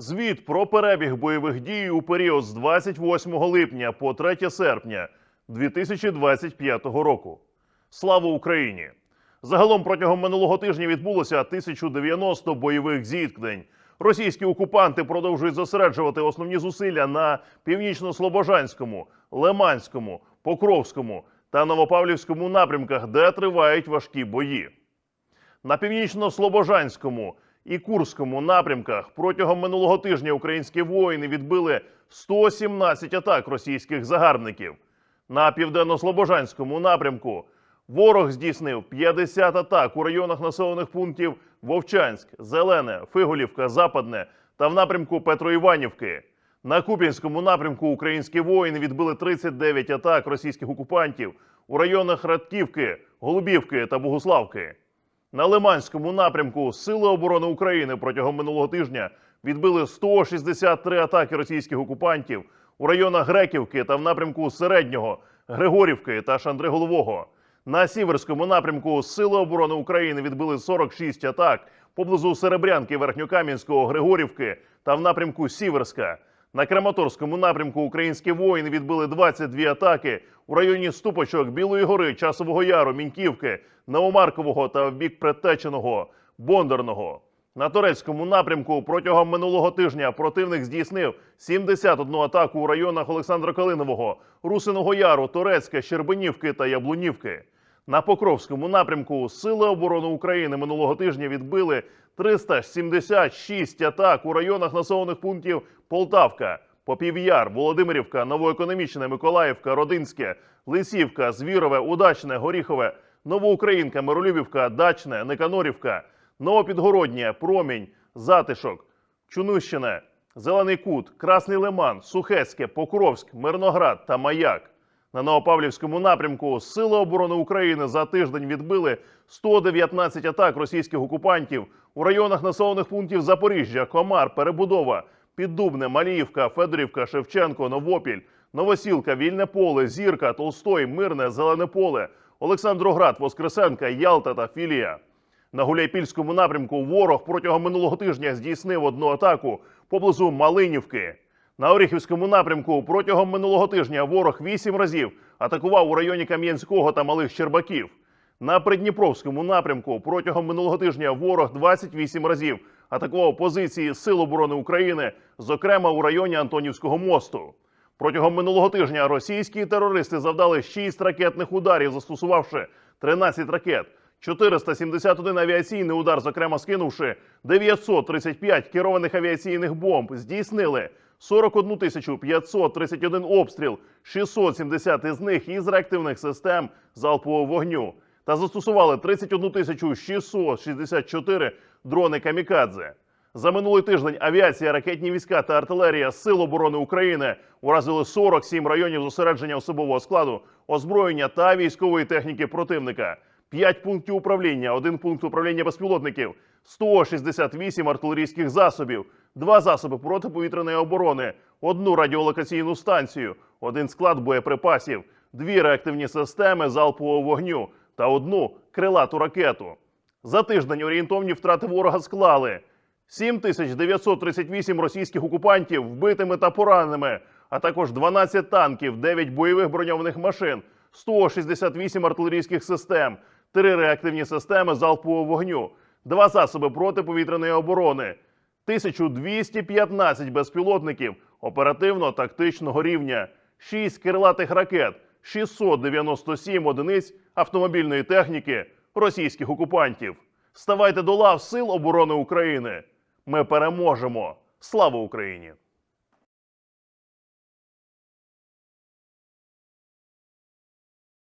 Звіт про перебіг бойових дій у період з 28 липня по 3 серпня 2025 року. Слава Україні! Загалом протягом минулого тижня відбулося 1090 бойових зіткнень. Російські окупанти продовжують зосереджувати основні зусилля на північно-слобожанському, Лиманському, Покровському та Новопавлівському напрямках, де тривають важкі бої. На північно-слобожанському і Курському напрямках протягом минулого тижня українські воїни відбили 117 атак російських загарбників. На південно-слобожанському напрямку ворог здійснив 50 атак у районах населених пунктів Вовчанськ, Зелене, Фиголівка, Западне та в напрямку Петроіванівки. На Куп'янському напрямку українські воїни відбили 39 атак російських окупантів у районах Радківки, Голубівки та Богуславки. На Лиманському напрямку Сили оборони України протягом минулого тижня відбили 163 атаки російських окупантів у районах Греківки та в напрямку Середнього, Григорівки та Шандриголового. На Сіверському напрямку Сили оборони України відбили 46 атак поблизу Серебрянки, Верхньокам'янського, Григорівки та в напрямку Сіверська. На Краматорському напрямку українські воїни відбили 22 атаки у районі Ступочок, Білої гори, Часового Яру, Міньківки, Новомаркового та в бік Предтеченого, Бондарного. На турецькому напрямку протягом минулого тижня противник здійснив 71 атаку у районах Олександра Калинового, Русиного Яру, Торецька, Щербинівки та Яблунівки. На Покровському напрямку Сили оборони України минулого тижня відбили 376 атак у районах населених пунктів Полтавка, Попів'яр, Володимирівка, Новоекономічне, Миколаївка, Родинське, Лисівка, Звірове, Удачне, Горіхове, Новоукраїнка, Миролюбівка, Дачне, Никанорівка, Новопідгороднє, Промінь, Затишок, Чунущине, Зелений Кут, Красний Лиман, Сухецьке, Покровськ, Мирноград та Маяк. На Новопавлівському напрямку Сили оборони України за тиждень відбили 119 атак російських окупантів у районах населених пунктів Запоріжжя, Комар, Перебудова, Піддубне, Маліївка, Федорівка, Шевченко, Новопіль, Новосілка, Вільне Поле, Зірка, Толстой, Мирне, Зелене Поле, Олександроград, Воскресенка, Ялта та Філія. На Гуляйпільському напрямку ворог протягом минулого тижня здійснив одну атаку поблизу Малинівки. На Оріхівському напрямку протягом минулого тижня ворог вісім разів атакував у районі Кам'янського та Малих Щербаків. На Придніпровському напрямку протягом минулого тижня ворог 28 разів атакував позиції Сил оборони України, зокрема у районі Антонівського мосту. Протягом минулого тижня російські терористи завдали 6 ракетних ударів, застосувавши 13 ракет, 471 авіаційний удар, зокрема скинувши 935 керованих авіаційних бомб, здійснили 41 тисячу 531 обстріл, 670 із них із реактивних систем залпового вогню та застосували 31 тисячу 664 дрони камікадзе. За минулий тиждень авіація, ракетні війська та артилерія Сил оборони України уразили 47 районів зосередження особового складу, озброєння та військової техніки противника, 5 пунктів управління, 1 пункт управління безпілотників, 168 артилерійських засобів, 2 засоби протиповітряної оборони, одну радіолокаційну станцію, один склад боєприпасів, дві реактивні системи залпового вогню та одну крилату ракету. За тиждень орієнтовні втрати ворога склали 7938 російських окупантів вбитими та пораненими, а також 12 танків, 9 бойових броньованих машин, 168 артилерійських систем, 3 реактивні системи залпового вогню, 2 засоби протиповітряної оборони, 1215 безпілотників оперативно-тактичного рівня, 6 крилатих ракет, 697 одиниць автомобільної техніки російських окупантів. Ставайте до лав Сил оборони України. Ми переможемо. Слава Україні!